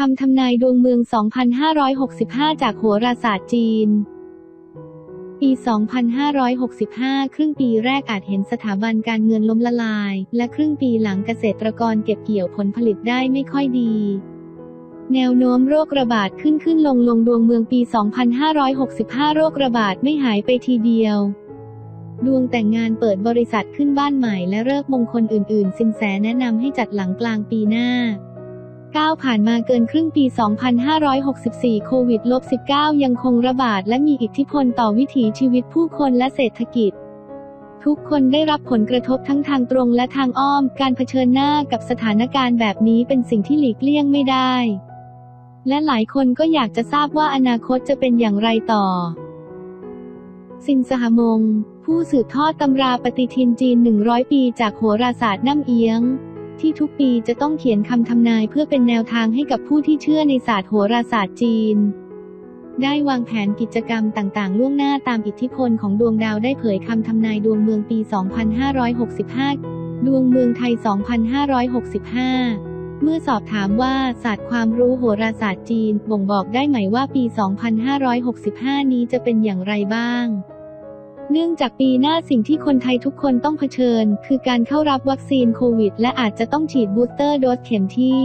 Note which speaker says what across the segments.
Speaker 1: คำทำนายดวงเมือง 2565 จากโหราศาสตร์จีน ปี 2565 ครึ่งปีแรกอาจเห็นสถาบันการเงินล้มละลาย และครึ่งปีหลังเกษตรกรเก็บเกี่ยวผลผลิตได้ไม่ค่อยดี แนวโน้มโรคระบาดขึ้นขึ้นลงลงดวงเมืองปี 2565 โรคระบาดไม่หายไปทีเดียวดวงแต่งงานเปิดบริษัทขึ้นบ้านใหม่และเลิกมงคลอื่น ๆ สินแสแนะนำให้จัดหลังกลางปีหน้า ก้าผ่านมาเกินครึ่งปี 2564 โควิด -19 ยังคงระบาดและมีอิทธิพลต่อวิถีชีวิตผู้คนและเศรษฐกิจ ทุกคนได้รับผลกระทบทั้งทางตรงและทางอ้อม การเผชิญหน้ากับสถานการณ์แบบนี้เป็นสิ่งที่หลีกเลี่ยงไม่ได้ และหลายคนก็อยากจะทราบว่าอนาคตจะเป็นอย่างไรต่อ สินสหมง ผู้สืบทอดตำราปฏิทินจีน 100 ปีจากโหราศาสตร์น้ำเอียง ที่ทุกปีจะต้องเขียนคำทำนายเพื่อเป็นแนวทางให้กับผู้ที่เชื่อในศาสตร์โหราศาสตร์จีน ได้วางแผนกิจกรรมต่างๆ ล่วงหน้าตามอิทธิพลของดวงดาวได้เผยคำทำนายดวงเมืองปี 2565 ดวงเมืองไทย 2565เมื่อสอบถามว่าศาสตร์ความรู้โหราศาสตร์จีน บ่งบอกได้ไหมว่าปี 2565 นี้จะเป็นอย่างไรบ้าง เนื่องจากปีหน้าสิ่งที่คนไทยทุกคนต้องเผชิญ คือการเข้ารับวัคซีนโควิด และอาจจะต้องฉีดบูสเตอร์โดสเข็มที่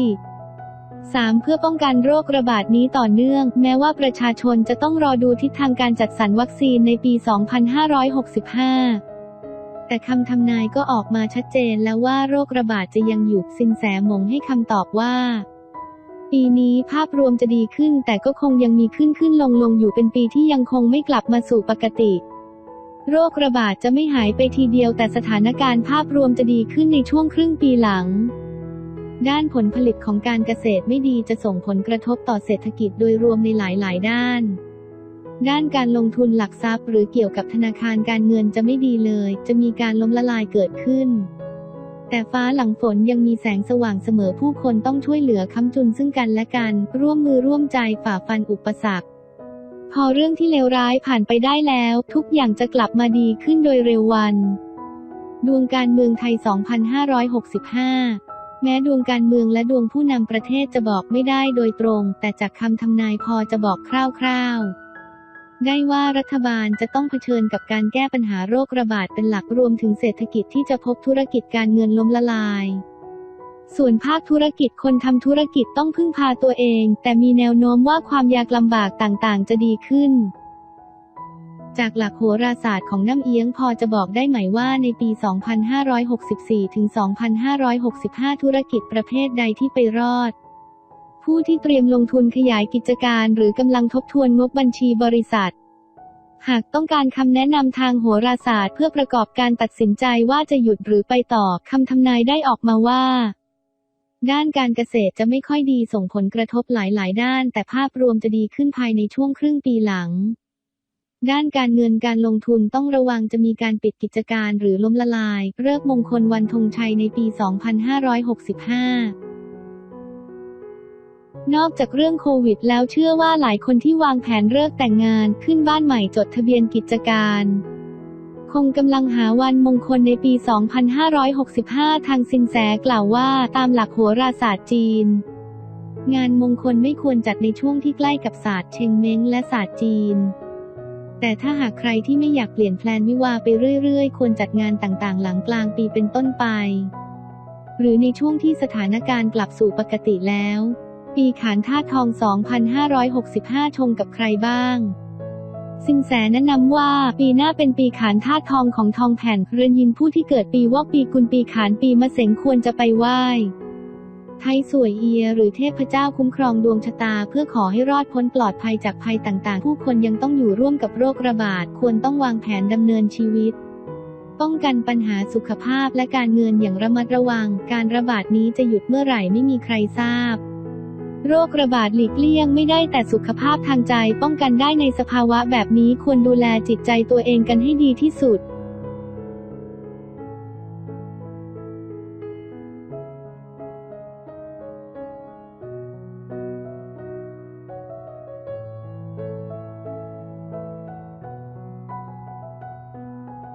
Speaker 1: 3 เพื่อป้องกันโรคระบาดนี้ต่อเนื่อง แม้ว่าประชาชนจะต้องรอดูทิศทางการจัดสรรวัคซีนในปี 2565แต่คำทำนายก็ออกมาชัดเจนแล้วว่าโรคระบาดจะยังอยู่สินแสมงให้คำตอบว่า ปีนี้ภาพรวมจะดีขึ้นแต่ก็คงยังมีขึ้นขึ้นลงลงอยู่เป็นปีที่ยังคงไม่กลับมาสู่ปกติ โรคระบาดจะไม่หายไปทีเดียวแต่สถานการณ์ภาพรวมจะดีขึ้นในช่วงครึ่งปีหลัง ด้านผลผลิตของการเกษตรไม่ดีจะส่งผลกระทบต่อเศรษฐกิจโดยรวมในหลาย ๆ ด้าน ด้านการลงทุนหลักทรัพย์ หรือเกี่ยวกับธนาคารการเงินจะไม่ดีเลย จะมีการล้มละลายเกิดขึ้น แต่ฟ้าหลังฝนยังมีแสงสว่างเสมอผู้คนต้องช่วยเหลือค้ำจุนซึ่งกันและกัน ร่วมมือร่วมใจฝ่าฟันอุปสรรค พอเรื่องที่เลวร้ายผ่านไปได้แล้ว ทุกอย่างจะกลับมาดีขึ้นโดยเร็ววัน ดวงการเมืองไทย 2565แม้ดวงการเมืองและดวงผู้นำประเทศจะบอกไม่ได้โดยตรง แต่จากคำทำนายพอจะบอกคร่าวๆ ได้ว่ารัฐบาลจะต้องเผชิญกับการแก้ปัญหาโรคระบาดเป็นหลักรวมถึงเศรษฐกิจที่จะพบธุรกิจการเงินล้มละลาย ส่วนภาคธุรกิจคนทำธุรกิจต้องพึ่งพาตัวเอง แต่มีแนวโน้มว่าความยากลำบากต่างๆ จะดีขึ้น จากหลักโหราศาสตร์ของน้ำเอียงพอจะบอกได้ไหมว่าในปี 2564 ถึง 2565 ธุรกิจประเภทใดที่ไปรอด ผู้ที่เตรียมลงทุนขยายกิจการหรือกำลังทบทวนงบบัญชีบริษัทหากต้องการคำแนะนำทางโหราศาสตร์เพื่อประกอบการตัดสินใจว่าจะหยุดหรือไปต่อคำทำนายได้ออกมาว่า ด้านการเกษตรจะไม่ค่อยดีส่งผลกระทบหลาย ๆ ด้าน แต่ภาพรวมจะดีขึ้นภายในช่วงครึ่งปีหลัง ด้านการเงินการลงทุนต้องระวังจะมีการปิดกิจการหรือล้มละลาย เลิกมงคลวันธงชัยในปี 2565นอกจากเรื่องโควิดแล้วเชื่อว่าหลายคนที่วางแผนเลิกแต่งงานขึ้นบ้านใหม่จดทะเบียนกิจการ คงกำลังหาวันมงคลในปี 2565 ทางสินแสกล่าวว่าตามหลักโหราศาสตร์จีน งานมงคลไม่ควรจัดในช่วงที่ใกล้กับศาสตร์เชงเม้งและศาสตร์จีน แต่ถ้าหากใครที่ไม่อยากเปลี่ยนแพลนวิวาไปเรื่อยๆ ควรจัดงานต่างๆ หลังกลางปีเป็นต้นไป หรือในช่วงที่สถานการณ์กลับสู่ปกติแล้ว ปีขานธาตุทอง 2565 ชงกับใครบ้าง สินแสแนะนำว่าปีหน้าเป็นปีขานธาตุทองของทองแผ่นเรือนยินผู้ที่เกิดปีวอกปีกุลปีขานปีมะเสงควรจะไปไหว้ไทยสวยเอีย หรือเทพเจ้าคุ้มครองดวงชะตา เพื่อขอให้รอดพ้นปลอดภัยจากภัยต่างๆ ผู้คนยังต้องอยู่ร่วมกับโรคระบาด ควรต้องวางแผนดำเนินชีวิต ป้องกันปัญหาสุขภาพและการเงินอย่างระมัดระวัง การระบาดนี้จะหยุดเมื่อไหร่ไม่มีใครทราบ โรคระบาดหลีกเลี่ยงไม่ได้แต่สุขภาพทางใจป้องกันได้ในสภาวะแบบนี้ควรดูแลจิตใจตัวเองกันให้ดีที่สุด